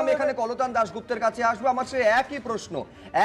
আমি এখানে কলতান দাশগুপ্তের কাছে আসব। আমার সে একই প্রশ্ন,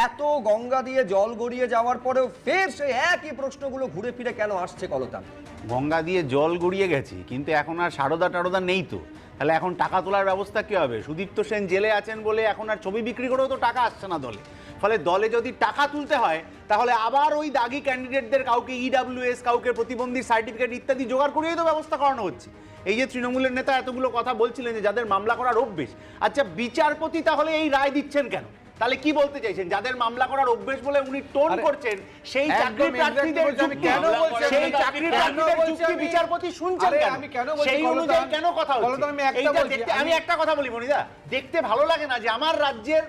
এত গঙ্গা দিয়ে জল গড়িয়ে যাওয়ার পরেও ফের সেই একই প্রশ্নগুলো ঘুরে ফিরে কেন আসছে কলতান? গঙ্গা দিয়ে জল গড়িয়ে গেছে, কিন্তু এখন আর সারদা টারদা নেই তো। তাহলে এখন টাকা তোলার ব্যবস্থা কি হবে? সুদীপ্ত সেন জেলে আছেন বলে এখন আর ছবি বিক্রি করেও তো টাকা আসছে না দলে। ফলে দলে যদি টাকা তুলতে হয়, তাহলে আবার ওই দাগি ক্যান্ডিডেটদের কাউকে ইডাব্লিউএস কাউকে প্রতিবন্ধী সার্টিফিকেট ইত্যাদি জোগাড় করিয়েই তো ব্যবস্থা করানো হচ্ছে। এই যে তৃণমূলের নেতা এতগুলো কথা বলছিলেন যে যাদের মামলা করার অভ্যেস। আচ্ছা বিচারপতি তাহলে এই রায় দিচ্ছেন কেন? তাহলে কি বলতে চাইছেন? যাদের মামলা করার অভ্যেস বলে উনি টোন করছেন সেই চাকরি প্রার্থীদের কেন সেই চাকরি প্রার্থীদের যুক্তি বিচারপতি শুনছেন কেন? আমি কেন বলছি সেই অনুযায়ী কেন কথা হচ্ছে? আমি একটা কথা বলি মনিদা দেখতে ভালো লাগে না যে আমার রাজ্যের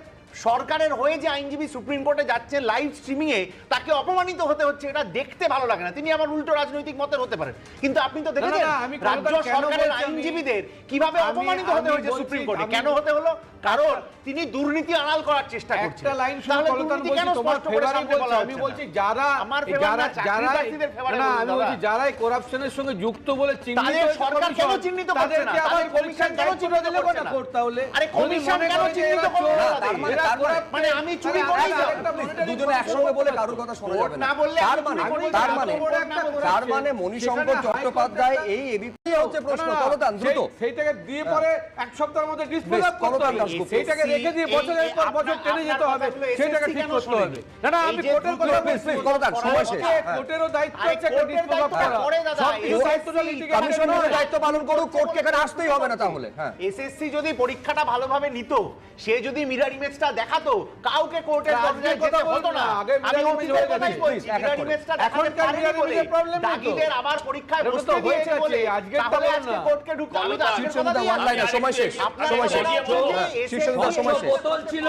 সরকারের হয়ে যে আইনজীবী সুপ্রিম কোর্টে যাচ্ছে লাইভ স্ট্রিমিং এ তাকে অপমানিত হতে হচ্ছে এটা দেখতে ভালো লাগে না। তিনি আবার উল্টো রাজনৈতিক মতের হতে পারেন। কিন্তু আপনি তো দেখেছেন না, রাজ্য সরকারের আইনজীবীদের কীভাবে অপমানিত হতে হয়েছে সুপ্রিম কোর্টে? কেন হতে হলো? কারণ তিনি দুর্নীতি আড়াল করার চেষ্টা করছেন একটা লাইন শুনে কলতান বলছি তোমার করে বলছি আমি বলছি যারা আমার যারা না আমি। বলছি যারাই করাপশনের সঙ্গে যুক্ত বলে চিহ্নিত তাদের সরকার কেন চিহ্নিত করছে না? তাদের commission কেন চিহ্নিত করছে না? আরে মনে কেন চিহ্নিত চোর, না? তার মানে- আমি চুরি monitoring দুজনে একসঙ্গে বলে কারোর কথা শোনা যাবে না। তার মানে করি তার মানে তার মানে চট্টোপাধ্যায় এই এবিপি হচ্ছে প্রশ্ন কলতান দ্রুত। সেইটাকে দিয়ে পরে এক সপ্তাহের মধ্যে ডিসপ্লে করতে হবে। সেইটাকে রেখে দিয়ে বছরের পর বছর টেনে যেতে হবে। সেটাকে ঠিক করতে হবে। না না আমি কোর্টের কথা বলছি। কলতান, সময় শেষ। হ্যাঁ। কোর্টেরও দায়িত্ব আছে একটা ডিসপ্লে করা। সব কিছু SSC দায়িত্ব পালন করুক কোর্টকে এখানে আসতেই হবে না তাহলে হ্যাঁ। এসএসসি যদি পরীক্ষাটা ভালোভাবে নিত সে যদি মিরার ইমেজটা দেখাতো কাউকে কোর্টের দরজায় যেতে হতো না। আগে আমি mirror হয়ে কথাই গেছে। মিরার ইমেজটা দেখাতে এখনকার পারেনি বলে। দাগিদের আবার পরীক্ষায় বসতে দিয়েছে বলে। আজকেরটা তাহলে আজকে। কোর্টকে ঢুকতে আমি তো আজকের। সময় শেষ। সময় শেষ। শীর্ষ সময় শেষ। বোতল ছিল।